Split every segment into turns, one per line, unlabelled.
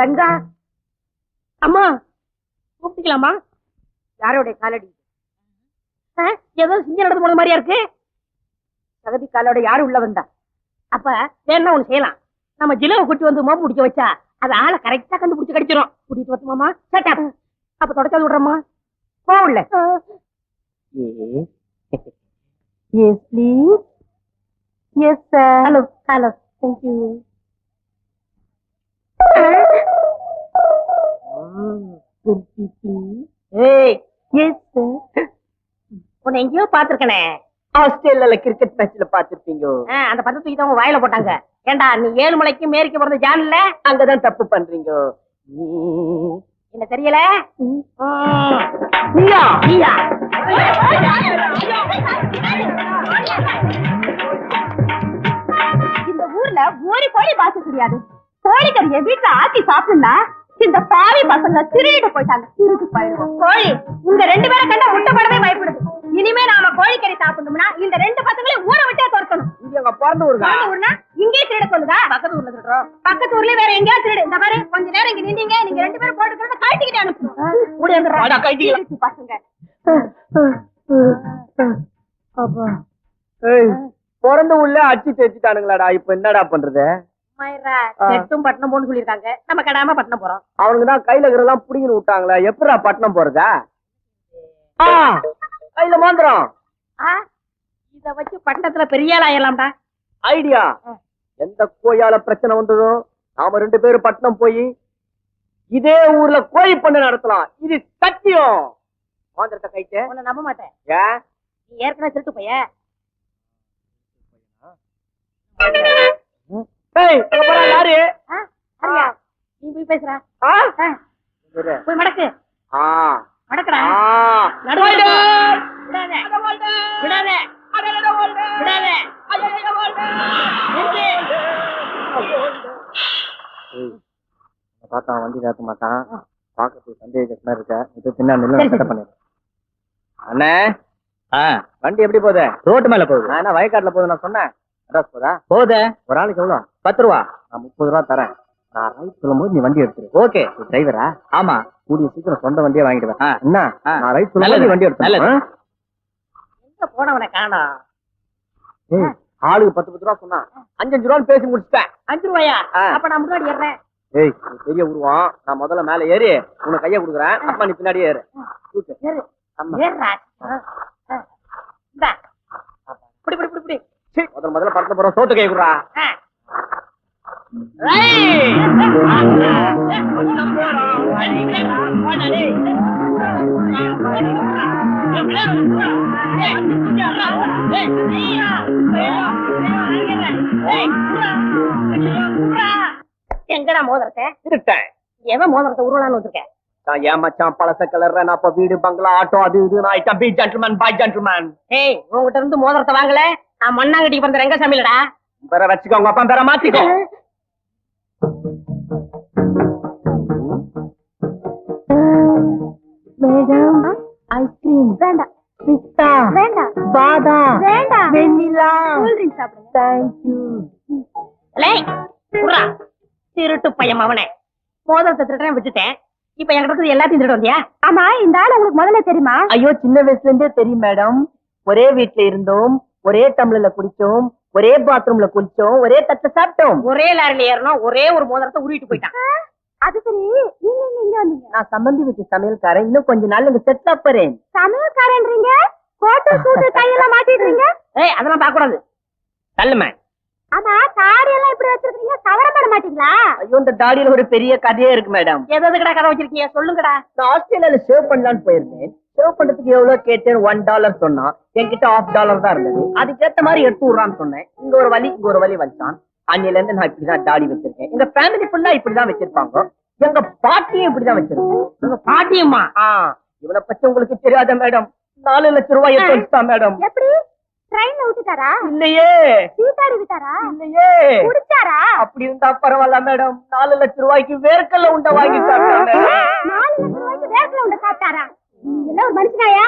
தங்கா அம்மா கூப்பிட்டுக்கலாமா யாரோடைய காலடி ஏதோ சிங்கம் நடந்து போன மாதிரியா இருக்கு? சகதி காலோட யாரு உள்ள வந்தா? அப்ப வேணா ஒண்ணு செய்யலாம். நம்ம ஜிலவை கூட்டி வந்து மோப்பு பிடிக்க வச்சா அது ஆளை கரெக்டா கண்டுபிடிச்சு கடிச்சிரும். கூட்டிட்டு வரட்டுமாமா சேட்டா அப்ப தொடச்சாது விடுறோமா போகல yes please yes sir hello hello thank you ஏய் எஸ் சார் உன்னை எங்கேயோ பாத்திருக்கனே
ஆஸ்திரேலியால கிரிக்கெட் மேட்ச்ல பாத்திருப்பீங்க
அந்த பத்து தூக்கி தான் வாயில போட்டாங்க. ஏண்டா நீ ஏழு மலைக்கு மேற்கு பிறந்த ஜான் இல்ல?
அங்கதான் தப்பு பண்றீங்க.
என்ன தெரியல. நீயா? நீயா?
இந்த ஊர்ல ஒரு கோழி பார்க்க தெரியாது. கோழிக்கறிய வீட்டுல ஆக்கி சாப்பிடுனா இந்த பாவி பசங்க திருடிட்டு போயிட்டாங்க. திருட்டு போயிடுவோம். கோழி உங்க ரெண்டு பேரை கண்டா முட்டை படவே பயப்படுது. இனிமே நாம கோழிக்கறி சாப்பிடணும்னா இந்த ரெண்டு பசங்களையும் ஊரை விட்டே துரத்தணும்.
இது எங்க பிறந்த ஊருங்க
பிறந்த ஊர்னா இங்கே திருட சொல்லுதா?
பக்கத்து ஊர்ல சொல்றோம்
பக்கத்து ஊர்ல வேற எங்கேயாவது திருடு. இந்த மாதிரி கொஞ்ச நேரம் இங்க நின்னீங்க நீங்க ரெண்டு பேரும் போட்டுக்கிறத கழட்டிக்கிட்டு. திருட்டு பசங்க.
பிறந்த உள்ள அடிச்சு தேய்ச்சிட்டானுங்களாடா. இப்ப என்னடா பண்றது?
செட்டும் பட்டணம் போன்னு சொல்லிருக்காங்க நம்ம கடாம பட்டணம் போறோம்.
அவனுக்கு தான் கையில இருக்கிறதெல்லாம் புடிங்கன்னு விட்டாங்களா எப்படா பட்டணம் போறதா? கையில மாந்திரம்.
இத வச்சு பட்டணத்துல பெரிய ஆள்
ஐடியா. எந்த கோயால பிரச்சனை வந்ததோ நாம ரெண்டு பேரும் பட்டணம் போய் இதே ஊர்ல கோழி பண்ண நடத்தலாம். இது சத்தியம். மாந்திரத்தை கைட்டு
உன்னை நம்ப மாட்டேன்.
ஏன்
நீ ஏற்கனவே திருட்டு பைய.
ஏய், அங்க போறா யாரு?
சரியா நீ போய் பேசுற
ஆ?
ஆ,
இரு.
போய் மடக்கு.
ஆ.
மடக்குடா.
ஆ.
நடுவுல
போயிடு.
விடாத. விடாத. விடாத. நிறுத்து.
ஏய், பார்த்தா வண்டி நிறுத்த மாட்டான். பாக்கிறதுக்கு சந்தேகமா இருக்க? இது பின்னாடி நில்லு, பண்ணிடுறேன். அண்ணே. வண்டி எப்படி போகுது? ரோட்டு மேல போகுது. நான் என்ன வயக்காட்டுல போகுது நான் சொன்னேன்? அட்ரஸ் போதா. போகுது ஒரு ஆளுக்கு எவ்வளவு பத்து ரூபா. நான் முப்பது ரூபா தரேன். நான் ரைட் சொல்லும்போது நீ வண்டி எடுத்துரு. ஓகே. டிரைவரா? ஆமா. கூடிய சீக்கிரம் சொந்த வண்டியே வாங்கிடுவேன் என்ன? நான் ரைட் சொல்லும்போது நீ வண்டி எடுத்து
எங்க போனவனை காணோம்?
ஏய், ஆளுக்கு பத்து பத்து ரூபா சொன்னா அஞ்சு அஞ்சு ரூபான்னு பேசி முடிச்சிட்டேன்.
அஞ்சு ரூபாயா. அப்ப நான் முன்னாடி ஏறேன்
ஏய் பெரிய உருவம். நான் முதல்ல மேல ஏறி உனக்கு கைய கொடுக்குறேன். அப்பா நீ பின்னாடியே ஏறு.
ஏறு.
ஆமா.
இந்தா.
முதல்ல முதல்ல படத்துல போற சோத்து கை குடுறா.
ஆ. ஏய். எங்கடா மோதிரத்தை?
இருட்டேன்.
எவன் மோதிரத்தை உருவலான்னு வச்சிருக்கேன்
நான் ஏமாச்சான் பழச கலர்ற நான் இப்ப வீடு பங்களா ஆட்டோ அது இது நான் பி ஜென்டில்மேன் பாய் ஜென்டில்மேன்
ஏய் உங்ககிட்ட இருந்து மோதிரத்தை வாங்கல? நான் மண்ணாங்கட்டிக்கு பிறந்த ரெங்க சாமியிலடா
வேற வச்சுக்கோ உங்க அப்பா பேர மாத்திக்கோ.
Madam ice cream. வேண்டாம். பிஸ்தா. வேண்டாம். பாதாம். வேண்டாம். வெண்ணிலா. கூல் ட்ரிங்க் சாப்பிடுங்க.
தேங்க்யூ
லேய், குர்ரா. திருட்டு பையன் அவனே. மோதிரத்தை திருட்டனே விட்டுட்டேன். இப்ப என்கிட்ட இருக்கிறது எல்லாத்தையும் திருட்டு வந்தியா?
ஆமா இந்த ஆள் உங்களுக்கு முதல்ல தெரியுமா?
ஐயோ சின்ன வயசுல இருந்தே தெரியும் மேடம். ஒரே வீட்ல இருந்தோம். ஒரே டம்ளர்ல குடிச்சோம் ஒரே பாத்ரூம்ல குளிச்சோம் ஒரே தட்டை சாப்பிட்டோம்.
ஒரே லாரில ஏறணும் ஒரே ஒரு மோதிரத்தை உருவிட்டு போயிட்டான்.
அது சரி. நீங்க எங்க வந்தீங்க?
நான் சம்பந்தி வீட்டு சமையல்காரன். இன்னும் கொஞ்ச நாள் இங்க செட் போறேன்.
சமையல்காரன்றீங்க? கோட்டு சூட்டு கையெல்லாம் மாட்டிடுறீங்க?
ஏய் அதெல்லாம் பார்க்க கூடாது
தள்ளுமே.
ஆமா தாடி எல்லாம் இப்படி வச்சிருக்கீங்க? கவரம் பண்ண மாட்டீங்களா?
ஐயோ இந்த தாடியில ஒரு பெரிய கதையே இருக்கு மேடம்.
எது எதுக்கடா கதை வச்சிருக்கீங்க? சொல்லுங்கடா.
நான் ஆஸ்திரேலியால சேவ் பண்ணலாம்னு போயிருந்தேன். சேவ் பண்றதுக்கு எவ்வளவு கேட்டேன் ஒன் டாலர் சொன்னான் என்கிட்ட ஆஃப் டாலர் தான் இருந்தது. அதுக்கேத்த மாதிரி எடுத்து விடுறான்னு சொன்னேன். இங்க ஒரு வலி இங்க ஒரு வலி வச்சான் அன்னில இருந்து நான் இப்படிதான் தாடி வச்சிருக்கேன். எங்க ஃபேமிலி ஃபுல்லா இப்படிதான் வச்சிருப்பாங்க. எங்க பாட்டியும் இப்படிதான் வச்சிருக்கோம்
உங்க பாட்டியம்மா
ஆ இவனை பத்தி உங்களுக்கு தெரியாத மேடம்? நாலு லட்சம் ரூபாய் எடுத்து மேடம்.
எப்படி? ட்ரெயின்ல விட்டுட்டாரா?
இல்லையே.
சீட்டாடி விட்டாரா
இல்லையே.
குடிச்சாரா?
அப்படி இருந்தா பரவாயில்ல மேடம். நாலு லட்சம் ரூபாய்க்கு வேர்க்கல்ல உண்டை வாங்கி சாப்பிட்டான் மேடம்.
நாலு லட்சம் ரூபாய்க்கு வேர்க்கல உண்ட சாப்பிட்டாரா? எல்லாம் ஒரு மனுஷனாயா?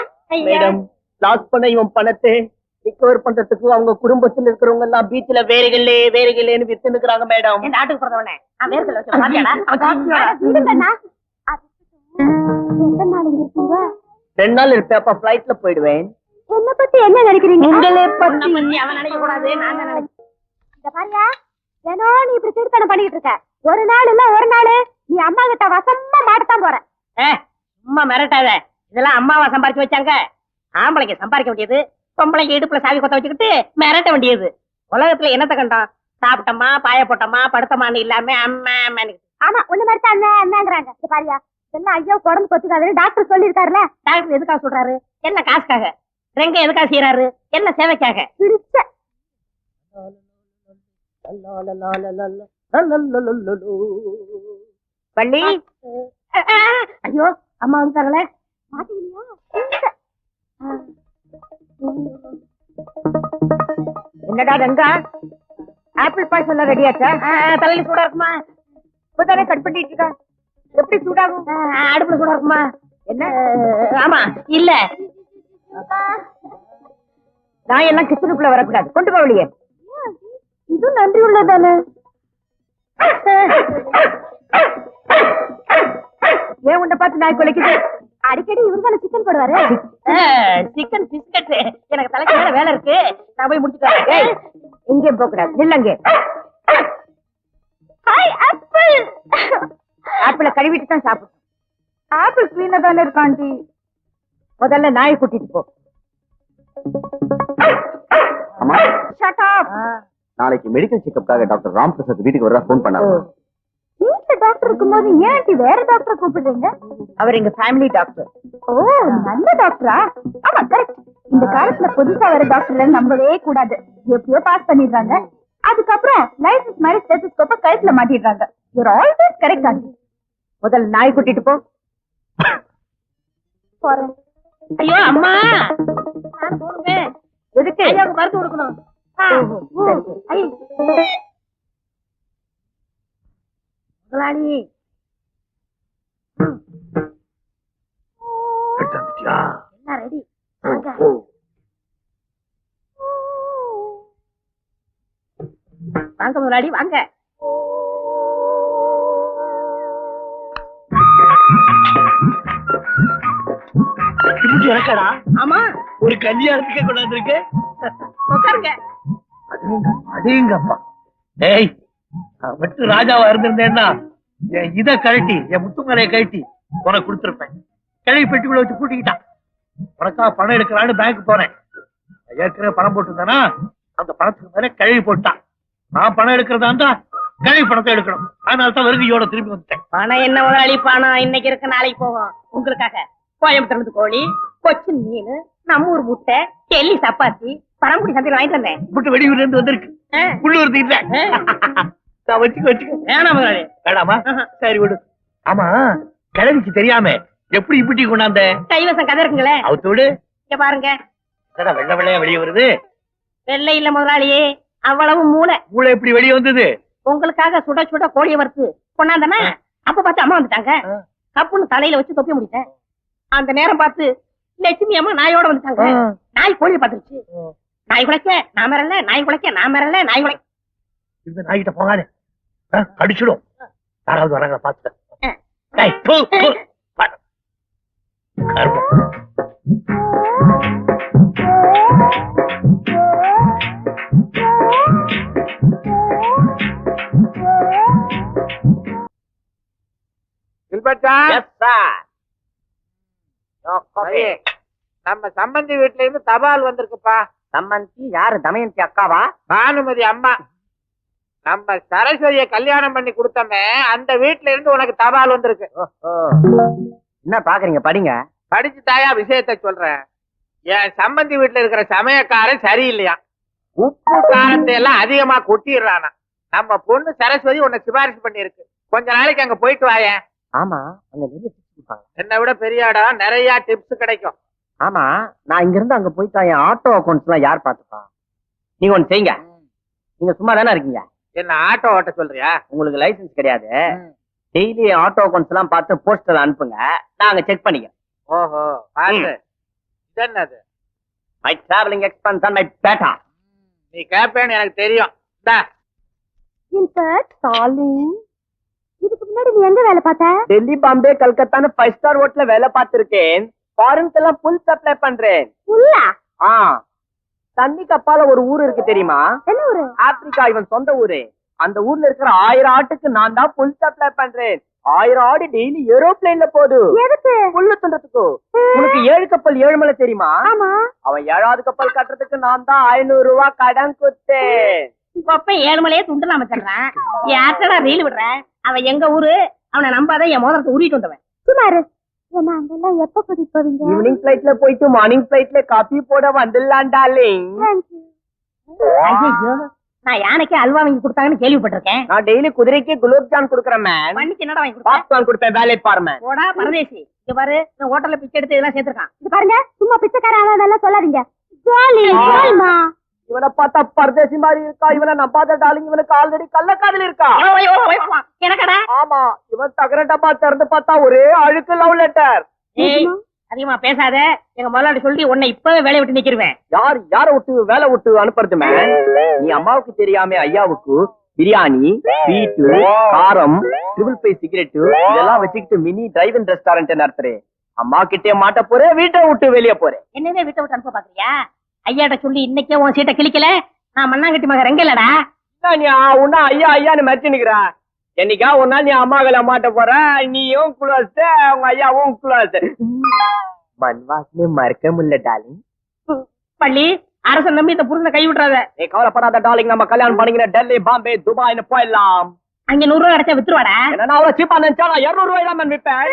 மேடம் லாஸ் பண்ண இவன் பணத்தை ரிகவர் பண்றதுக்கு அவங்க குடும்பத்துல இருக்கிறவங்க எல்லாம் பீச்ல வேறுகளே வேறுகளேன்னு வித்து நிக்கிறாங்க மேடம்.
இந்த ஆட்டுக்கு பிறந்தவனே நான் வேர்க்கல வச்சு பாத்தியாடா
ரெண்டு நாள் இருப்பேன் ஃபிளைட்ல போயிடுவேன்.
என்ன பத்தி என்ன நினைக்கிறீங்க?
உங்களே
பத்தி. அவன் நினைக்க கூடாது நினைக்கிறேன்
இந்த பாரியா ஏனோ நீ இப்படி திருத்தணம் பண்ணிட்டு இருக்க. ஒரு நாள் இல்ல ஒரு நாள் நீ அம்மா கிட்ட வசமா மாட்டத்தான் போற.
சும்மா மிரட்டாத. இதெல்லாம் அம்மாவா சம்பாரிச்சு வச்சாங்க? ஆம்பளைங்க சம்பாதிக்க வேண்டியது பொம்பளைங்க இடுப்புல சாவி கொத்த வச்சுக்கிட்டு மிரட்ட வேண்டியது. உலகத்துல என்னத்த கண்டோம்? சாப்பிட்டோமா பாய போட்டோமா படுத்தமான்னு இல்லாம அம்மா அம்மான்னு.
ஆமா ஒண்ணு மாதிரி தான் அண்ணன் அண்ணாங்கிறாங்க பாரியா எல்லாம் ஐயோ உடம்பு கொத்துக்காதுன்னு டாக்டர் சொல்லிருக்காருல
டாக்டர் எதுக்காக சொல்றாரு? என்ன காசுக்காக? ரெங்க எதுக்காக செய்யறாரு என்ன சேவைக்காக?
பிடிச்ச
அஹ், ஐயோ அம்மா வந்துட்டாங்களே
மாட்டீங்களா
என்னடா ரங்கா? ஆப்பிள் பாய்ஸ் எல்லாம் ரெடி தலையில சூடா இருக்குமா? இப்பதானே கட் பண்ணிட்டு இருக்கா எப்படி சூடாகும்? அடுப்புல சூடா இருக்குமா? என்ன? ஆமா இல்ல. நான் எல்லாம் கிச்சனுக்குள்ள வரக்கூடாது. கொண்டு போ வெளியே.
இது நன்றி உள்ளதானே?
ஏன் உன்னை பார்த்து நாய் குலைக்குது?
அடிக்கடி இவரு தானே சிக்கன் போடுவாரு.
Chicken biscuit. எனக்கு தலைக்கு மேல வேலை இருக்கு. நான் போய் முடிச்சுட்டு வரேன். ஏய், எங்கேயும் போக கூடாது நில்லங்க
ஹாய் ஆப்பிள்.
ஆப்பிள கழுவிட்டு தான் சாப்பிடும்
ஆப்பிள் கிளீனா தானே இருக்கு ஆண்டி
முதல்ல நாயை கூட்டிட்டு போ
அம்மா
ஷட் அப்
நாளைக்கு மெடிக்கல் செக்கப்காக டாக்டர் ராம் பிரசாத் வீட்டுக்கு வர ஃபோன் பண்ணாரு
வீட்ல டாக்டர் இருக்கும்போது ஏன் ஆண்டி வேற டாக்டரை கூப்பிடுறீங்க
அவர் எங்க ஃபேமிலி டாக்டர்
ஓ நல்ல டாக்டரா ஆமா கரெக்ட் இந்த காலத்துல புதுசா வர டாக்டர் நம்பவே கூடாது எப்படியோ பாஸ் பண்ணிடுறாங்க அதுக்கப்புறம் லைசன்ஸ் மாதிரி ஸ்டெத்தஸ்கோப்ப கழுத்துல மாட்டிடுறாங்க யூர் ஆல்வேஸ் கரெக்ட் ஆண்டி
முதல்ல நாய் கூட்டிட்டு போ
போறேன்
ஐயோ அம்மா! நான் போடுங்க எதுக்கு? ஐயாவுக்கு மருந்து கொடுக்கணும். முதலாளி. எல்லாம் ரெடி வாங்க முதலாளி வாங்க.
இப்படி எனக்கடா
ஆமா.
ஒரு கல்யாணத்துக்கு கொண்டாந்து இருக்கு
உட்காருங்க.
அடேங்கப்பா. டேய் மட்டும் ராஜாவா இருந்திருந்தேன்னா என் இத கழட்டி என் முத்துமலையை கழட்டி உனக்கு கொடுத்திருப்பேன். கிளவி பெட்டிக்குள்ள வச்சு பூட்டிக்கிட்டான். உனக்கா பணம் எடுக்கலான்னு பேங்க் போனேன் ஏற்கனவே பணம் போட்டிருந்தானா அந்த பணத்துக்கு மேல கிழவி போட்டான். நான் பணம் எடுக்கிறதா இருந்தா கிழவி பணத்தை எடுக்கணும். அதனால தான் வருகையோட திரும்பி வந்துட்டேன்.
பணம் என்ன முதலாளி? பணம் இன்னைக்கு இருக்கு நாளைக்கு போகும். உங்களுக்காக. கோயம்புத்தூர்ல இருந்து கோழி கொச்சின் மீன் நம்ம ஊர் முட்டை டெல்லி சப்பாத்தி பரம்புடி சந்தையில் வாங்கிட்டு வந்தேன்.
விட்டு வெளியூர்ல இருந்து வந்திருக்கு. உள்ளூர் இல்ல
ஆ.
நான் வச்சுக்க வச்சுக்க.
வேணாம் முதலாளி.
சரி விடு. ஆமா கிழவிக்கு தெரியாம எப்படி இப்படி கொண்டாந்த?
கைவசம் கதை இருக்குங்களே.
அவுத்து விடு.
இங்க பாருங்க.
வெள்ளை வெள்ளையா வெளியே வருது?
வெள்ளை இல்ல முதலாளியே அவ்வளவு மூளை.
மூளை எப்படி வெளியே வந்தது?
உங்களுக்காக சுட சுட கோழியை வறுத்து கொண்டாந்தனா அப்ப பார்த்து அம்மா வந்துட்டாங்க. கப்புன்னு தலையில வச்சு தொப்பி முடித்தேன் அந்த நேரம் பார்த்து லட்சுமி அம்மா நாயோட வந்துட்டாங்க. நாய் கோழியை பார்த்துருச்சு. நாய் குலைக்க நான் மிரல நாய் குலைக்க நான் மிரல நாய் குலைக்க
இந்த நாய்கிட்ட போகாதே. கடிச்சிடும். யாராவது வராங்க
ஆ.
பாத்துக்க கர்மம்
நம்ம சம்பந்தி வீட்ல இருந்து தபால் வந்திருக்குப்பா.
சம்மந்தி யாரு? தமயந்தி அக்காவா?
பானுமதி அம்மா. நம்ம சரஸ்வதிய கல்யாணம் பண்ணி கொடுத்தோமே அந்த வீட்ல இருந்து உனக்கு தபால் வந்திருக்கு.
என்ன பாக்குறீங்க? படிங்க.
படிச்சு தாயா விஷயத்த சொல்றேன். என் சம்பந்தி வீட்ல இருக்கிற சமயக்காரன் சரியில்லையா? உப்பு காரத்தை எல்லாம் அதிகமா கொட்டிடுறானா. நம்ம பொண்ணு சரஸ்வதி உன்னை சிபாரிசு பண்ணிருக்கு கொஞ்ச நாளைக்கு அங்க போயிட்டு வாயேன்.
ஆமா அங்க கொடுப்பாங்க.
என்னை விட பெரிய இடம் நிறைய டிப்ஸ் கிடைக்கும்.
ஆமா நான் இங்க இருந்து அங்க போயிட்டா என் ஆட்டோ அக்கௌண்ட்ஸ் எல்லாம் யார் பாத்துப்பா நீங்க ஒண்ணு செய்யுங்க. நீங்க சும்மா தானே இருக்கீங்க?
என்ன ஆட்டோ ஓட்ட சொல்றியா?
உங்களுக்கு லைசென்ஸ் கிடையாது. டெய்லி ஆட்டோ அக்கௌண்ட்ஸ் எல்லாம் பார்த்து போஸ்டர் அனுப்புங்க. நான் அங்க செக் பண்ணிக்கிறேன்.
ஓஹோ பாரு என்னது
my travelling expense and my. Batta
நீ கேப்பேன்னு எனக்கு தெரியும். இந்தா,
இன்சர்ட் டார்லிங் இதுக்கு முன்னாடி நீ எங்க வேலை பார்த்த?
டெல்லி பாம்பே கல்கத்தான்னு ஃபைவ் ஸ்டார் ஹோட்டல்ல வேலை பார்த்திருக்கேன். ஃபாரின்ஸ் எல்லாம் புல் சப்ளை பண்றேன்.
புல்லா
ஆ. தண்ணி கப்பால ஒரு ஊர் இருக்கு தெரியுமா?
என்ன ஊரு?
ஆப்பிரிக்கா இவன் சொந்த ஊரு. அந்த ஊர்ல இருக்கிற ஆயிரம் ஆட்டுக்கு நான் தான் புல் சப்ளை பண்றேன். ஆயிரம் ஆடு டெய்லி ஏரோப்ளேன்ல போகுது.
எதுக்கு?
புல்லு துண்டத்துக்கு உனக்கு ஏழு கப்பல் ஏழுமலை தெரியுமா?
ஆமா.
அவன் ஏழாவது கப்பல் கட்டுறதுக்கு நான் தான் ஐநூறு ரூபாய் கடன் கொடுத்தேன்.
இப்ப ஏழுமலையே துண்டு அமைச்சிடுறான் யார்கிட்ட ரீல் விடுறேன்? அவன் எங்க ஊரு? அவனை நம்பாத என் மோதிரத்தை உருவிட்டு வந்தவன்.
சுமாரு என்ன அங்கெல்லாம் எப்ப கூட்டிட்டு போவீங்க?
ஈவினிங் பிளைட்ல போயிட்டு மார்னிங் பிளைட்ல காபி போட வந்துடலாம் டார்லிங்
ஐயோ நான் யானைக்கு அல்வா வாங்கி கொடுத்தாங்கன்னு கேள்விப்பட்டிருக்கேன்.
நான் டெய்லி குதிரைக்கு குலோப் குடுக்கறேன் மேம்
பண்ணிக்கு என்னடா வாங்கி கொடுத்தேன்?
பாப்கார்ன் கொடுப்பேன் வேலை பாரு மேம்
போடா பரதேசி. இங்க பாரு ஹோட்டல்ல பிச்சை எடுத்து இதெல்லாம் சேர்த்திருக்கான்.
இது பாருங்க சும்மா பிச்சைக்கார அதெல்லாம் சொல்லாதீங்க. ஜாலி ஜாலிமா
இவனை பார்த்தா பரதேசி மாதிரி இருக்கா? இவனை நம்பாத டார்லிங் இவனுக்கு ஆல்ரெடி கள்ளக்காதல் இருக்கா?
எனக்கடா?
ஆமா இவன் தகர டப்பா திறந்து பார்த்தா ஒரே அழுக்கு லவ் லெட்டர்
அதிகமா பேசாத. எங்க முதலாளி சொல்லி உன்னை இப்பவே வேலையை விட்டு நிக்கிருவேன்.
யார் யார விட்டு வேலை விட்டு அனுப்புறது மேம் நீ அம்மாவுக்கு தெரியாம ஐயாவுக்கு. பிரியாணி ஸ்வீட்டு காரம் ட்ரிபிள் பை சிகரெட் இதெல்லாம் வச்சுக்கிட்டு மினி டிரைவ் ரெஸ்டாரண்ட் நடத்துறேன். அம்மா கிட்டே மாட்ட போறேன் வீட்டை விட்டு வெளியே போறேன்.
என்னவே வீட்டை விட்டு அனுப்ப பாக்குறியா? ஐயாட்ட சொல்லி இன்னைக்கே உன் சீட்டை கிழிக்கல? நான் மண்ணாங்கட்டி மக ரெங்கலடா.
நீ உன்னா ஐயா ஐயான்னு மறைச்சு நிக்கிறா என்னைக்கா ஒரு நாள் நீ அம்மாக்களை மாட்ட போற? நீயும் குளோஸ் உங்க ஐயாவும் குளோஸ் மண் வாசனை மறக்க முடியல டாலிங்
பள்ளி அரசன் நம்பி இந்த புருஷனை கை விட்டுறாத.
நீ கவலைப்படாத டாலிங் நம்ம கல்யாணம் பண்ணிக்கிற டெல்லி பாம்பே துபாய்னு போயிடலாம்.
அங்க நூறு ரூபாய் கிடைச்சா வித்துருவாடா?
அவ்வளவு சீப்பா நினைச்சா இருநூறு ரூபாய் தான் விற்பேன்.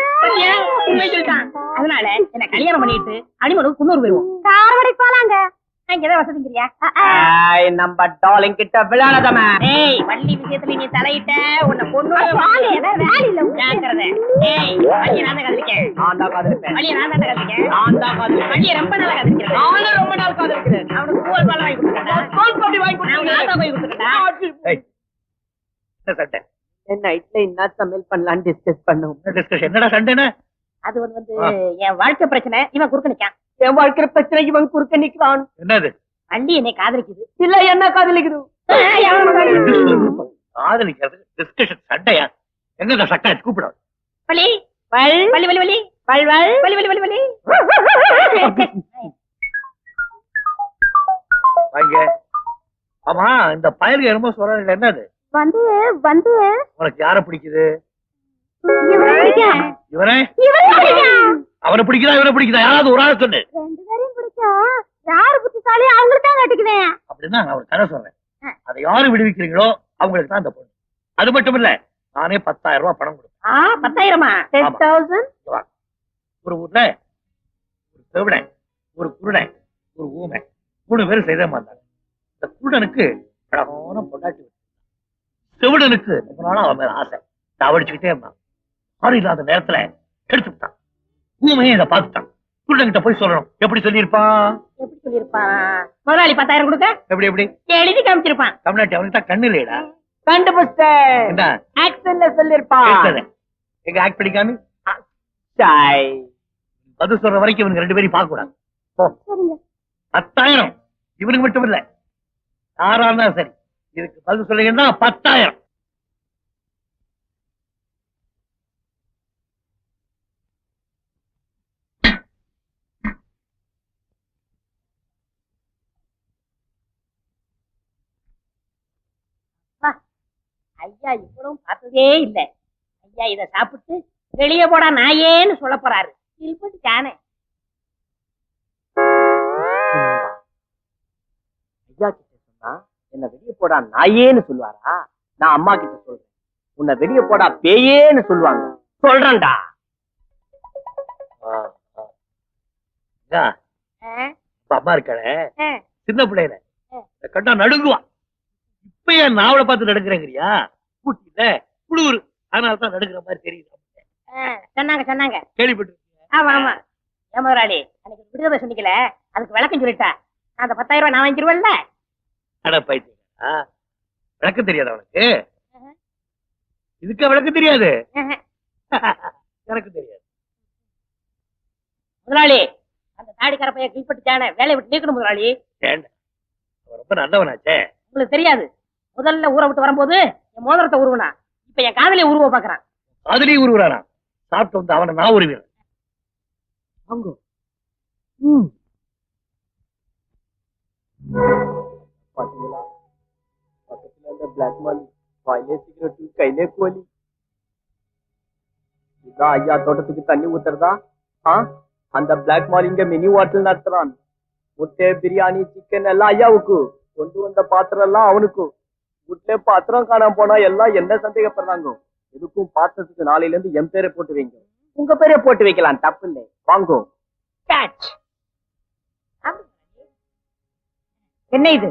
அதனால என்ன கல்யாணம் பண்ணிட்டு அடிமனுக்கு குன்னூர் போயிருவோம்
காரவடைக்கு போலாங்க.
நான் இங்கதான் வசதிங்கிறியா?
ஏய், நம்ம டாலிங் கிட்ட விளையாடாத மேம்
ஏய் பள்ளி விஷயத்துல நீ தலையிட்ட உன்னை
வேலை இல்ல.
ஜாக்கிரதை. ஏய் நான்
நான் தான்
நான் தான்
நான் தான்
ரொம்ப நாளா கதலிக்கிறேன்
நானும் ரொம்ப நாள் காதலிக்கிறேன்
அவனுக்கு பூவல் பால் வாங்கி
பால்.
நான் தான் போய்
என்ன
நைட்ல சமையல் டிஸ்கஸ்
டிஸ்கஷன் என்னடா சண்டைன்னு?
அது வந்து என் வாழ்க்கை பிரச்சனை இவன் குறுக்க நிக்கான்.
என் வாழ்க்கிற பிரச்சனை இவன் குறுக்க நிக்கிறான்
என்னது?
பள்ளி என்னை காதலிக்குது.
இல்ல என்ன காதலிக்குது.
காதலிக்கிறது டிஸ்கஷன் சண்டையா? எங்க இந்த சட்டை கூப்பிடாது
பள்ளி வல் வலி வலி வலி வல் வல் வலி வலி வலி வலி
வாங்க. ஆமா இந்த பயலுக்கு என்னமோ சொல்றது என்னது?
வந்து வந்து.
உனக்கு யார பிடிக்குது? இவனே அவனை பிடிக்குதா? இவனை பிடிக்குதா? யாராவது ஒரு ஆள் சொல்லு.
ரெண்டு பேரையும் பிடிக்கும் யாரு புத்திசாலி? அவங்களுக்கு தான் கட்டிக்குவேன்.
அப்படின்னா ஒரு கதை சொல்றேன். அதை யாரு விடுவிக்கிறீங்களோ அவங்களுக்கு தான் அந்த பொண்ணு. அது மட்டும் இல்ல நானே பத்தாயிரம் ரூபாய் பணம் கொடுப்பேன்.
பத்தாயிரமா?
ஒரு ஊர்ல ஒரு செவிடன் ஒரு குருடன் ஒரு ஊமை. மூணு பேரும் செய்த மாட்டாங்க இந்த குருடனுக்கு அழகான பொண்டாட்டி. செவிடனுக்கு ரொம்ப நாளா அவன் மேல ஆசை. தவடிச்சுக்கிட்டே இருந்தான். ஆறு இல்லாத நேரத்துல எடுத்து விட்டான். ஊமையே இதை பார்த்துட்டான். குருடன்கிட்ட போய் சொல்லணும். எப்படி சொல்லியிருப்பான்
எப்படி சொல்லிருப்பான் முதலாளி பத்தாயிரம் கொடுக்க?
எப்படி எப்படி?
எழுதி காமிச்சிருப்பான்.
தமிழ்நாட்டு அவனுக்கு தான் கண்ணு இல்லையடா.
கண்டுபிடிச்சேன் ஆக்சன்ல சொல்லிருப்பான்
எடுத்தது. எங்க ஆக்ட் பண்ணிக்காமி?
சாய்
பதில் சொல்ற வரைக்கும் ரெண்டு பேரையும் பார்க்க கூடாது பத்தாயிரம். இவனுக்கு மட்டும் இல்ல. யாரா இருந்தாலும் சரி. இதுக்கு பதில் சொல்லுங்கன்னா பத்தாயிரம்.
ஐயா இவ்வளவும் பார்த்ததே இல்ல. ஐயா இத சாப்பிட்டு வெளியே போடா நாயேன்னு சொல்ல போறாரு. திருப்பதி தானே
ஐயா கிட்ட சொன்னா என்ன வெளிய போடா நாயேன்னு சொல்லுவாரா? நான் அம்மா கிட்ட சொல்றேன். உன்னை வெளிய போடா பேயேன்னு சொல்லுவாங்க. சொல்றேன்டா.
அம்மா இருக்காளே? சின்ன பிள்ளையில. கண்டா நடுங்குவான் இப்ப ஏன் நாவலை பார்த்து நடுங்குறேங்கிறியா? கூட்டில குளிர். அதனால தான் நடுங்குற மாதிரி தெரியுது
சொன்னாங்க சொன்னாங்க.
கேள்விப்பட்டு
ஆமா ஆமா. ஏன் முதலாளி அன்னைக்கு விடுதலை சொன்னீங்கல அதுக்கு விளக்கம் சொல்லிட்டா. அந்த பத்தாயிரம் ரூபாய் நான் வாங்கிடுவேன்ல
அட விளக்கம் தெரியாது அவனுக்கு இதுக்கு விளக்கம் தெரியாது? எனக்கு தெரியாது.
முதலாளி அந்த தாடிக்கார பையன் கீழ்பட்டுச்சானே வேலையை விட்டு நீக்கணும் முதலாளி.
ரொம்ப நல்லவனாச்சே.
உங்களுக்கு தெரியாது. முதல்ல ஊரை விட்டு வரும்போது மோதிரத்தை உருவனா இப்ப என் காதலிய உருவ பாக்குறான்
அதுலயே உருவுறானா? சாப்பிட்டு வந்து அவனை நான் உருவேன்
வாங்கோ. ம். பாத்தீங்களா? பக்கத்துல அந்த பிளாக் மாலி வாயிலே சிகரெட் கையிலே கோலி இதான் ஐயா தோட்டத்துக்கு தண்ணி ஊத்துறதா? ஆ? அந்த பிளாக் மால் இங்க மினி ஹோட்டல் நடத்துறான். முட்டை பிரியாணி சிக்கன் எல்லாம் ஐயாவுக்கு. கொண்டு வந்த பாத்திரம் எல்லாம் அவனுக்கு. வீட்டுல பாத்திரம் காணாம போனா எல்லாம் என்ன சந்தேகப்படுறாங்க? எதுக்கும் பாத்திரத்துக்கு நாளையில இருந்து என் பேரை போட்டு வைங்க. உங்க பேரை போட்டு வைக்கலாம் தப்பு இல்லை. வாங்கோ.
என்ன இது?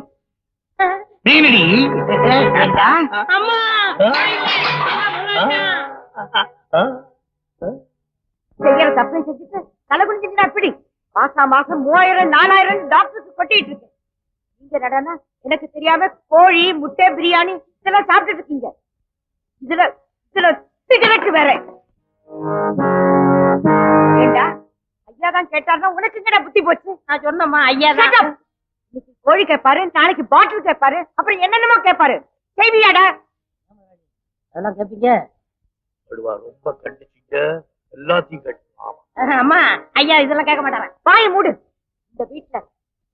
செய்யற தப்பை செஞ்சுட்டு தலை குடிச்சிட்டு அப்படி மாசம் மாசம் மூவாயிரம் நாலாயிரம் டாக்டருக்கு கொட்டிட்டு இருக்கு நீங்க நடனா எனக்கு தெரியாம கோழி முட்டை பிரியாணி இதெல்லாம் சாப்பிட்டுட்டு இருக்கீங்க. இதுல இதுல சிகரெட் வேற. ஏண்டா? ஐயா தான் கேட்டாருன்னா உனக்கு எங்கடா புத்தி போச்சு? நான் சொன்னம்மா ஐயா தான். இன்னைக்கு கோழி கேட்பாரு நாளைக்கு பாட்டில் கேட்பாரு அப்புறம் என்னென்னமோ கேட்பாரு செய்வியாடா? அதெல்லாம் கேட்பீங்க
ரொம்ப கண்டிச்சிங்க. எல்லாத்தையும் கட்டு ஆமா.
அம்மா ஐயா இதெல்லாம் கேட்க மாட்டாங்க. வாய மூடு. இந்த வீட்டுல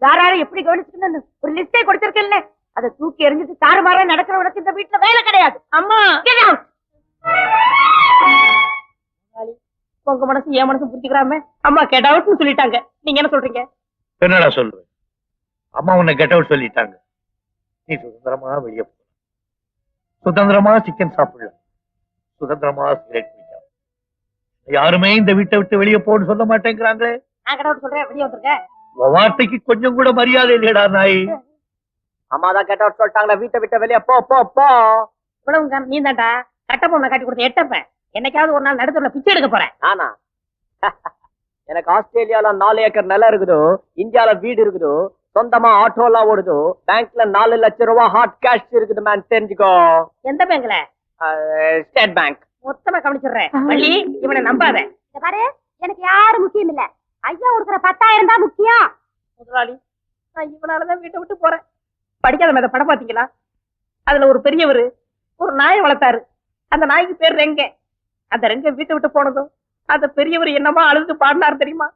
யாராரும் எப்படி கவனிச்சுக்கணும்னு ஒரு லிஸ்டே கொடுத்திருக்கேன்ல. அதை தூக்கி எறிஞ்சிட்டு தாறுமாறா நடக்கிறவனுக்கு இந்த வீட்டுல வேலை கிடையாது. அம்மா! உங்க மனசு என் மனசு புரிஞ்சுக்கிறாம அம்மா கெட் அவுட்னு சொல்லிட்டாங்க. நீங்க என்ன சொல்றீங்க?
என்னடா சொல்லுவேன் அம்மா உன்னை கெட் அவுட் சொல்லிட்டாங்க. நீ சுதந்திரமா வெளியே போகலாம் சுதந்திரமா சிக்கன் சாப்பிடலாம் சுதந்திரமா சிகரெட் குடிக்கலாம் யாருமே இந்த வீட்டை விட்டு வெளியே போன்னு சொல்ல மாட்டேங்கிறாங்களே.
நான் கெட் அவுட் சொல்றேன். வெளியே வந்துருங்க.
உன் வார்த்தைக்கு கொஞ்சம் கூட மரியாதை இல்லையடா நாய்.
அம்மா தான் கேட்ட சொல்லிட்டாங்களே வீட்டை விட்டு வெளியே போ போ போ.
இவ்வளவு நீ தான்டா கட்ட பொண்ணை காட்டி கொடுத்த எட்டப்பேன் என்னைக்காவது ஒரு நாள் நடுத்தூர்ல பிச்சை எடுக்க போறேன்.
நானா? எனக்கு ஆஸ்திரேலியால நாலு ஏக்கர் நிலம் இருக்குதோ இந்தியால வீடு இருக்குதோ சொந்தமா ஆட்டோ எல்லாம் ஓடுதோ பேங்க்ல நாலு லட்சம் ரூபாய் ஹாட் கேஷ் இருக்குது மேன் தெரிஞ்சுக்கோ.
எந்த பேங்க்ல
ஸ்டேட் பேங்க்
மொத்தமா கவனிச்சிடுறேன். வள்ளி இவனை நம்பாத.
இத பாரு எனக்கு யாரும் முக்கியம் இல்ல. ஐயா கொடுக்குற பத்தாயிரம் தான் முக்கியம்.
முதலாளி நான் இவனாலதான் வீட்டை விட்டு போறேன். படிக்காத மேத படம் பாத்தீங்களா அதுல ஒரு பெரியவர் ஒரு நாயை வளர்த்தாரு. அந்த நாய்க்கு பேர் ரெங்க. அந்த ரெங்க வீட்டை விட்டு போனதும் அந்த பெரியவர் என்னமா அழுது பாடினார் தெரியுமா?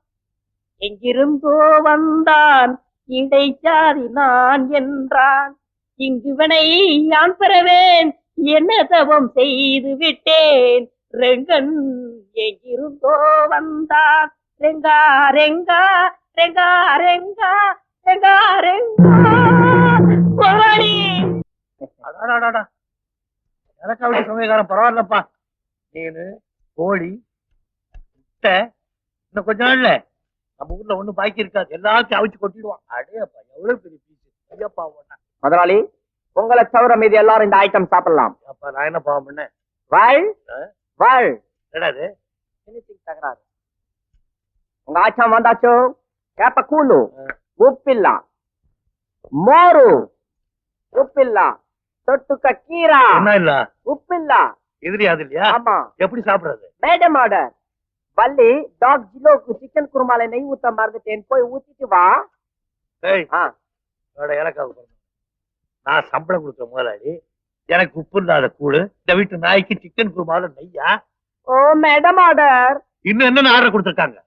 எங்கிருந்தோ வந்தான் இடைச்சாதி நான் என்றான். இங்குவனை யான் பெறவேன்? என்ன தவம் செய்து விட்டேன். ரெங்கன் எங்கிருந்தோ வந்தான். ரெங்கா ரெங்கா ரெங்கா ரெங்கா ரெங்கா ரெங்கா.
எனக்கா விட்டு சமயக்காரன் பரவாயில்லப்பா. நீனு கோழி முட்டை இன்னும் கொஞ்ச நாள்ல நம்ம ஊர்ல ஒண்ணும் பாக்கி இருக்காது. எல்லாத்தையும் அவிச்சு கொட்டிடுவான். அடேப்பா எவ்வளவு பெரிய பீஸ் ஐயப்பா
முதலாளி உங்களை தவிர மீதி எல்லாரும் இந்த ஐட்டம் சாப்பிடலாம்.
அப்பா நான் என்ன பாவம் பண்ணேன்?
வாழ் வாழ்.
என்னது?
தகராறு. உங்க ஆச்சா வந்தாச்சோ? கேப்ப கூலு உப்பில்லா. மோரு. உப்பில்லா. தொட்டுக்க
கீரா. இல்ல?
உப்பில்லா.
எதிரி அது இல்லையா?
ஆமா.
எப்படி சாப்பிடுறது?
மேடம் ஆர்டர் பள்ளி டாக் ஜிலோக்கு சிக்கன் குருமால நெய் ஊத்த மறந்துட்டேன். போய் ஊத்திட்டு வா.
ஏய். எனக்காக நான் சம்பளம் கொடுக்குற முதலாளி. எனக்கு உப்பு இல்லாத கூடு இந்த வீட்டு நாய்க்கு சிக்கன் குருமால நெய்யா?
ஓ மேடம் ஆர்டர்
இன்னும் என்னென்ன ஆர்டர் கொடுத்துருக்காங்க?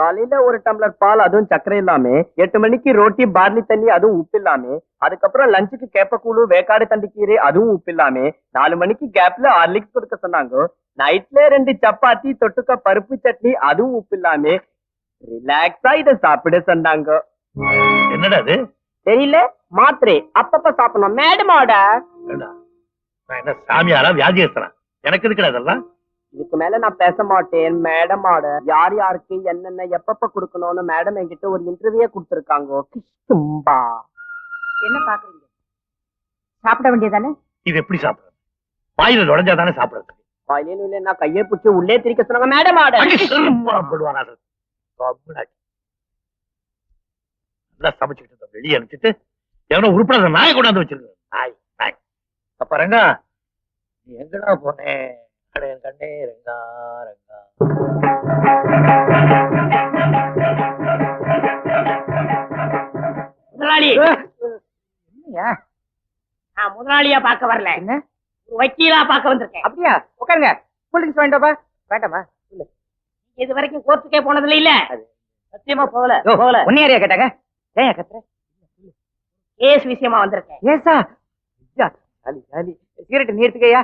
காலையில ஒரு டம்ளர் பால் அதுவும் சர்க்கரை இல்லாம எட்டு மணிக்கு ரோட்டி பார்லி தண்ணி அதுவும் உப்பு இல்லாம அதுக்கப்புறம் லஞ்சுக்கு கேப்பக்கூழு வேக்காடு தண்டி கீரை அதுவும் உப்பு இல்லாம நாலு மணிக்கு கேப்ல ஹார்லிக்ஸ் கொடுக்க சொன்னாங்க. நைட்ல ரெண்டு சப்பாத்தி தொட்டுக்க பருப்பு சட்னி அதுவும் உப்பு இல்லாம ரிலாக்ஸா இத சாப்பிட சொன்னாங்க.
என்னடா அது
தெரியல மாத்திரை. அப்பப்ப சாப்பிடணும். மேடம் ஆர்டர்
ஏண்டா, நான் என்ன சாமியாரா வியாதியஸ்தனா எனக்கு எதுக்குடா அதெல்லாம்
இதுக்கு மேல நான் பேச மாட்டேன். மேடம் ஆர்டர் யார் யாருக்கு என்னென்ன எப்பப்ப கொடுக்கணும்னு மேடம் என்கிட்ட ஒரு இன்டர்வியூ கொடுத்திருக்காங்க. கிஷ்தும்பா.
என்ன பாக்குறீங்க? சாப்பிட வேண்டியதானே?
இது எப்படி சாப்பிடுறது? வாயில நுழைஞ்சா தானே சாப்பிடுறது?
வாயிலே இல்லை நான் கையை பிடிச்சி உள்ளே திரிக்க சொன்னாங்க மேடம்
நல்லா சமைச்சுக்கிட்டு வெளியே அனுப்பிச்சிட்டு எவனோ உருப்படாத நாயை கொண்டாந்து வச்சிருக்க நாய் நாய். அப்ப ரங்கா நீ எங்கடா போனேன் அட என் கண்ணே ரங்கா. ரங்கா
முதலாளி? நான் முதலாளியா பார்க்க வரல.
என்ன?
ஒரு வக்கீலா பார்க்க வந்திருக்கேன்.
அப்படியா? உட்காருங்க. கூல்ட்ரிங்க்ஸ் வேண்டாப்பா வேண்டாமா?
இது வரைக்கும் கோர்ட்டுக்கே போனதில்ல இல்ல? சத்தியமா போகல போகல.
உன்னை யாரையா கேட்டாங்க? ஏன் கத்துற?
கேஸ் விஷயமா வந்திருக்கேன்.
ஏசா ஜாலி ஜாலி. சிகரெட் நீ எடுத்துக்கய்யா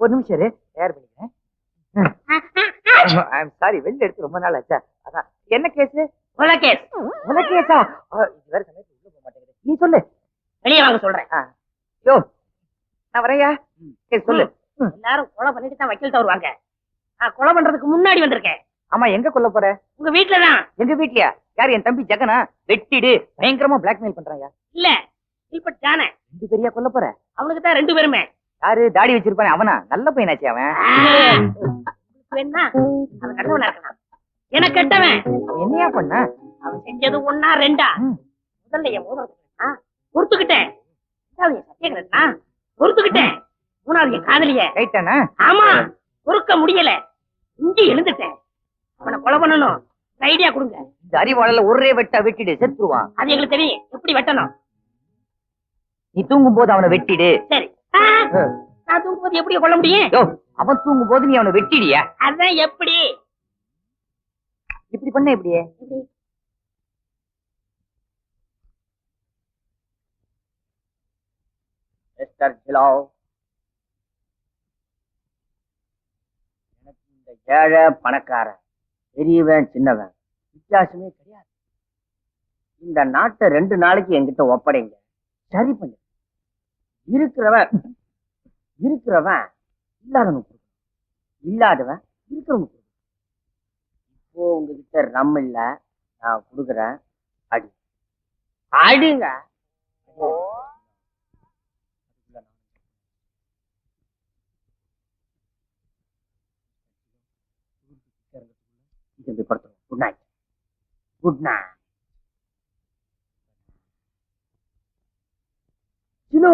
ஒரு நிமிஷம் இரு. தயார் பண்ணிக்கிறேன். சாரி வெளில எடுத்து ரொம்ப நாள் ஆச்சா? அதான். என்ன கேஸ்
கொலை கேஸ்
உன கேஸா இது வேற சமயத்துல உள்ள போக மாட்டேங்குது. நீ சொல்லு.
வெளியே வாங்க சொல்றேன்.
யோ நான் வரையா? கேஸ் சொல்லு.
எல்லாரும் கொலை பண்ணிட்டு தான் வக்கீல்ட்ட வருவாங்க. நான் கொலை பண்றதுக்கு முன்னாடி வந்திருக்கேன்.
ஆமா எங்க கொல்ல போற?
உங்க வீட்டுல தான்.
எங்க வீட்லயா? யார் என் தம்பி ஜெகனா? வெட்டிடு. பயங்கரமா பிளாக்மெயில் பண்றாயா
இல்ல இப்ப ஜான
ரெண்டு பேரியா கொல்ல போற?
அவனுக்கு தான் ரெண்டு பேருமே.
யாரு? தாடி வச்சிருப்பானே அவனா? நல்ல பையனாச்சு அவன்.
வேணா அவன் நல்லவனா இருக்கலாம் எனக்கு கெட்டவன்?
என்னையா பண்ண?
அவன் செஞ்சது ஒன்னா ரெண்டா. முதல்ல என் பொறுத்துக்கிட்டேன். என் சத்தியகிரனா பொறுத்துக்கிட்டேன். மூணாவது என் காதலிய?
ரைட்டானா?
ஆமா. பொறுக்க முடியல. இஞ்சி எழுந்துட்டேன். அவனை கொலை பண்ணணும். ஐடியா கொடுங்க.
இந்த அறிவாளல ஒரே வெட்டா வெட்டிடு செத்துருவான்.
அது எங்களுக்கு தெரியும். எப்படி வெட்டணும்?
நீ தூங்கும் போது அவனை வெட்டிடு.
சரி. நான் தூங்கும்போது எப்படி கொல்ல முடியும்?
யோ அவன் தூங்கும் போது நீ அவனை வெட்டிடியா
அதான் எப்படி?
இப்படி பண்ண
எப்படி?
மிஸ்டர் ஜிலோ. எனக்கு இந்த ஏழை பணக்காரன் பெரியவன் சின்னவன் வித்தியாசமே கிடையாது. இந்த நாட்டை ரெண்டு நாளைக்கு என்கிட்ட ஒப்படைங்க. சரி பண்ணு. இருக்கிறவன் இருக்கிறவன் இல்லாதவனுக்கு கொடுக்கணும். இல்லாதவன் இருக்கிறவனுக்கு கொடுக்கணும். இப்போ உங்ககிட்ட ரம் இல்ல நான் கொடுக்குறேன். அடி. அடிங்க. இது குட் நைட் குட் நைட் சினோ!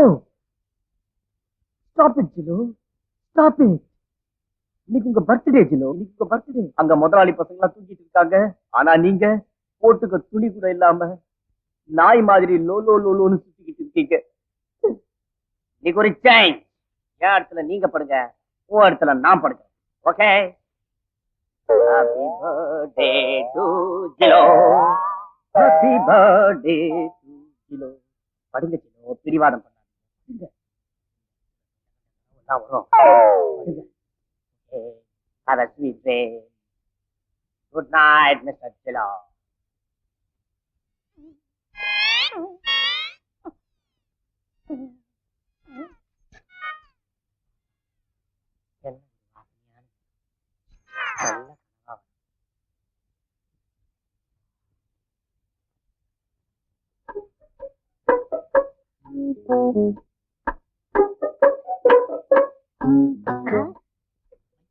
ஸ்டாப் இட் ஜிலோ ஸ்டாப் இட் இன்னைக்கு உங்க பர்த்டே ஜிலோ இன்னைக்கு உங்க பர்த்டே அங்க முதலாளி பசங்க எல்லாம் தூக்கிட்டு இருக்காங்க. ஆனா நீங்க போட்டுக்க துணி கூட இல்லாம நாய் மாதிரி லோ லோ லோன்னு சுத்திக்கிட்டு இருக்கீங்க. இன்னைக்கு ஒரு சேஞ்ச் என் இடத்துல நீங்க படுங்க. உன் இடத்துல நான் படுங்க okay Happy birthday to Jilo. Happy birthday to Jilo. படுங்க ஜிலோ பிடிவாதம் பண்ணாங்க நான் வரோம் படுங்க Okay. Have a sweet dream. Good night, Mr. Chilo.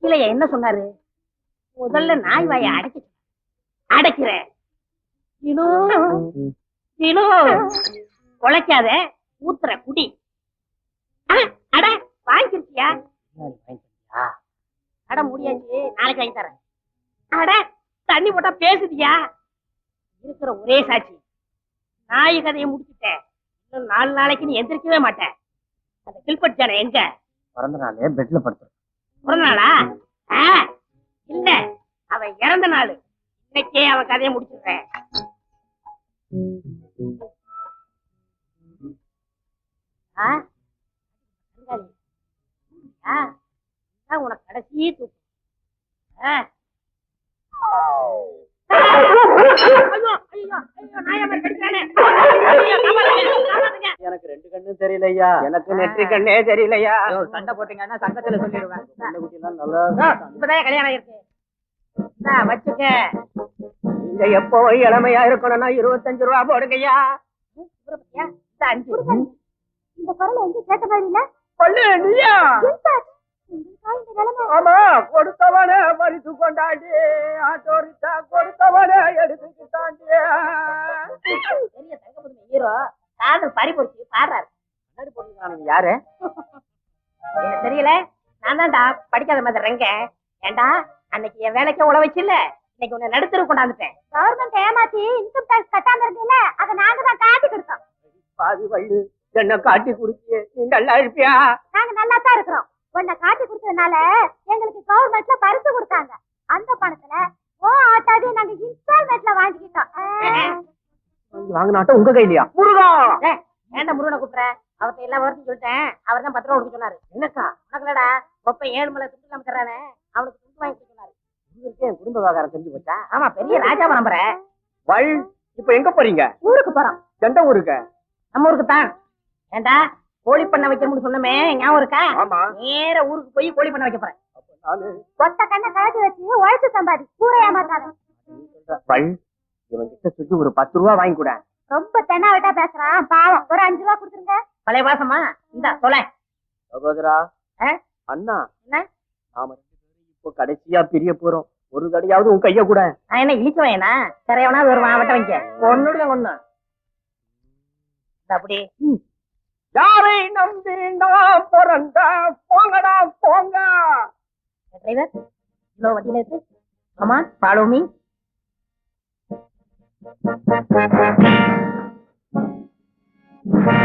இல்லையா? என்ன சொன்னாரு? முதல்ல நாய் வாயை அடைக்க. அடைக்கிறேன் குலைக்காத ஊத்துற குடி. அட வாங்கிருக்கியா? அட முடியாச்சு. நாளைக்கு வாங்கி தரேன். அட தண்ணி போட்டா பேசுதியா? இருக்கிற ஒரே சாட்சி. நாய் கதையை முடிச்சுட்டேன். இன்னும் நாலு நாளைக்கு நீ எந்திரிக்கவே மாட்டேன் அந்த கில்பட் ஜான எங்க?
பிறந்த நாளே பெட்ல படுத்துறோம்
பிறந்த நாளா ஆ, இல்ல. அவன் இறந்த நாள். இன்னைக்கே அவன் கதையை முடிச்சிடுறேன். ஆ? ஆ, உனக்கு கடைசி தூக்கம்.
எனக்கு ரெண்டு கண்ணும் தெரியலையா? எனக்கு நெற்றி கண்ணே தெரியலையா? சண்டை போட்டீங்கன்னா சங்கத்துல சொல்லிடுவேன்.
இப்பதான் கல்யாணம் இருக்கு வச்சுக்க.
நீங்க எப்போ இளமையா இருக்கணும்னா இருபத்தஞ்சு ரூபா போடுங்கய்யா.
அஞ்சு.
இந்த குரலை எங்க கேட்ட மாதிரி இல்ல
நீயா. ஆமா கொடுத்தவன பறித்து கொண்டாடி ஆட்டோரித்தா கொடுத்தவன எடுத்துக்கிட்டாண்டி.
பெரிய தங்கபுதுமை ஹீரோ காதல் பறிபொறிச்சு பாடுறாரு.
முன்னாடி போட்டுருக்கானுங்க யாரு?
எனக்கு தெரியல. நான் தான்டா படிக்காத மாதிரி ரெங்க ஏண்டா அன்னைக்கு என் வேலைக்கு உழ வச்சில்ல. இன்னைக்கு உன்னை நடுத்தர கொண்டாந்துட்டேன்.
கவர்மெண்ட் ஏமாத்தி இன்கம் டாக்ஸ் கட்டாம இருந்தீங்கல்ல அதை நாங்க தான் காட்டி கொடுத்தோம்.
பாதி வள்ளு என்ன காட்டி குடிச்சு நீ நல்லா இருப்பியா?
நாங்க நல்லா தான் இருக்கிறோம். உன்னை காட்டி கொடுத்ததுனால எங்களுக்கு கவர்மெண்ட்ல பரிசு கொடுத்தாங்க. அந்த பணத்துல ஓ ஆட்டாவே நாங்க இன்ஸ்டால்மெண்ட்ல வாங்கிக்கிட்டோம். ஆ.
வாங்கினாட்டம் உங்க கையிலயா? முருகா!
ஏன்டா முருகனை கூப்பிடுற? அவர்ட்ட எல்லா வார்த்தையும் சொல்லிட்டேன். அவர் தான் பத்து ரூபா கொடுக்க சொன்னாரு. என்னக்கா? உனக்குலடா ஒப்ப ஏழு மலை துண்டு நம்ம தர்றானே. அவனுக்கு துண்டு வாங்கி சொன்னாரு.
என் குடும்ப விவகாரம் தெரிஞ்சு போச்சா?
ஆமா பெரிய ராஜா பரம்பரை
வள் இப்ப எங்க போறீங்க?
ஊருக்கு போறோம்.
எந்த ஊருக்கு?
நம்ம ஊருக்கு தான். ஏண்டா கோழி பண்ண வைக்கணும்னு சொன்னமே ஞாபகம் இருக்கா?
ஆமா.
நேர ஊருக்கு போய் கோழி பண்ண வைக்க போறேன்.
அப்ப நானு
ஒத்த கண்ணை கழட்டி வச்சு உழைச்சு சம்பாதி.
இவன் கிட்ட சொல்லி ஒரு பத்து ரூபா வாங்கி கூட.
ரொம்ப தென்னாவட்டா பேசுறான் பாவம். ஒரு அஞ்சு ரூபா கொடுத்துருங்க.
பழைய வாசமா இந்த தொலை.
சகோதரா? அண்ணா.
என்ன?
நாம இப்போ கடைசியா பிரிய போறோம். ஒரு தடையாவது உன் கைய கூட.
நான் என்ன இழிச்சவனா சரையவனா வருவான் வட்ட வைக்க. ஒன்னுடைய ஒண்ணு அப்படி.
யாரை நம்பி நான் பிறந்த? போங்கடா போங்க.
டிரைவர் இவ்வளோ வண்டியில இருக்கு. ஆமா ஃபாலோ மீ
you.